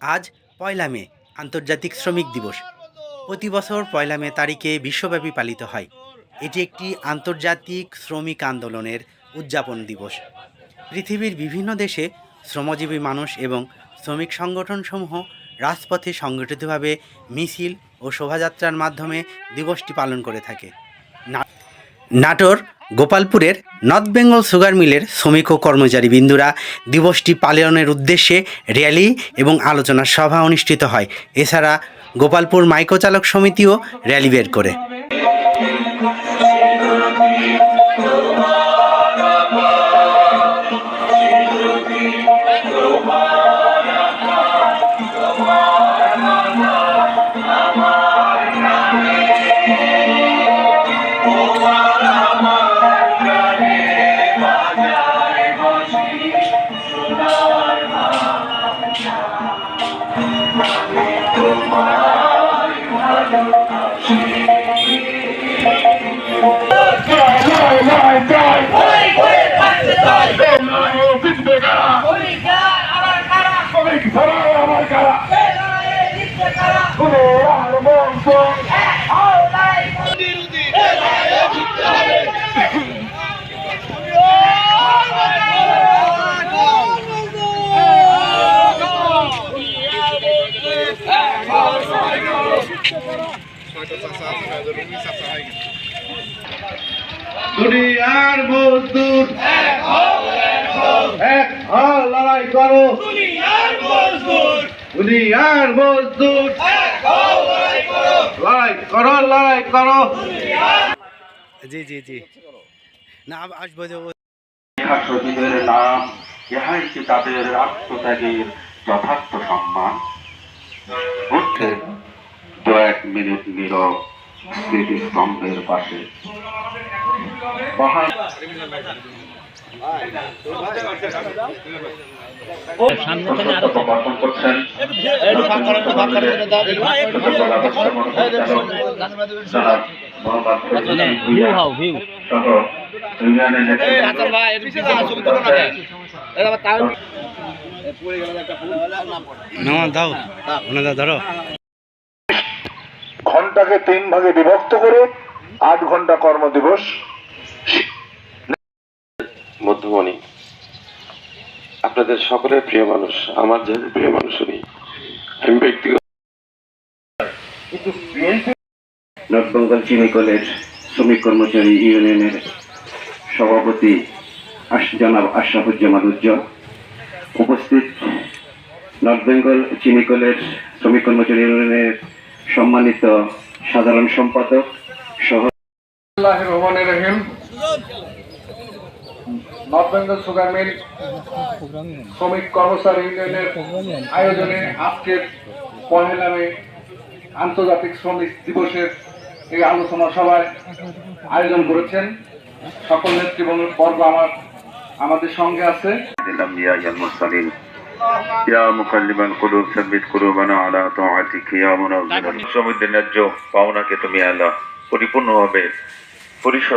আজ পয়লা মে, আন্তর্জাতিক শ্রমিক দিবস। প্রতি বছর পয়লা মে তারিখে বিশ্বব্যাপী পালিত হয়। এটি একটি আন্তর্জাতিক শ্রমিক আন্দোলনের উদযাপন দিবস। পৃথিবীর বিভিন্ন দেশে শ্রমজীবী মানুষ এবং শ্রমিক সংগঠনসমূহ রাজপথে সংগঠিতভাবে মিছিল ও শোভাযাত্রার মাধ্যমে দিবসটি পালন করে থাকে। নাটোর গোপালপুরের নর্থ বেঙ্গল সুগার মিলের শ্রমিক ও কর্মচারী বিন্দুরা দিবসটি পালনের উদ্দেশ্যে র্যালি এবং আলোচনা সভা অনুষ্ঠিত হয়। এছাড়া গোপালপুর মাইকো চালক সমিতিও র্যালি বের করে। আমার কারা দুনিয়ার মজদুর। এক হল লড়াই করো। দুনিয়ার মজদুর। লড়াই করো লড়াই করো। জি জি জি। না আসব শহীদের নাম ইহাই কি তাদের আত্মত্যাগের যথার্থ সম্মান? এক মিনিট নীরব স্মৃতিস্তম্ভের পাশে। প্রদর্শন করছেন জনাব মোহাম্মদ সহ ইউনিয়নের নেতৃত্ব না দাও ওনাদা ধরো ঘন্টাকে তিন ভাগে বিভক্ত করে আট ঘণ্টা কর্মদিবস মধ্যমণি আপনাদের সকলের প্রিয় মানুষ আমার যে প্রিয় মানুষ উনি আমি ব্যক্তিগত নর্থ বেঙ্গল চিনিকলের শ্রমিক কর্মচারী ইউনিয়নের সভাপতি আশ- জনাব আশরাফুজ্জামান উজ্জ্বল উপস্থিত নর্থ বেঙ্গল চিনিকলের শ্রমিক কর্মচারী ইউনিয়নের সম্মানিত সাধারণ সম্পাদক আয়োজনে আজকের আন্তর্জাতিক শ্রমিক দিবসের এই আলোচনা সভায় আয়োজন করেছেন। সকল নেতৃবর্গ আমার আমাদের সঙ্গে আছে। يا مقلب القلوب ثبت قلوبنا على طاعتك يا منزل শ্রমিকদের ন্যায্য পাওনাকে তুমি আল্লাহ পরিপূর্ণভাবে পরিশোধ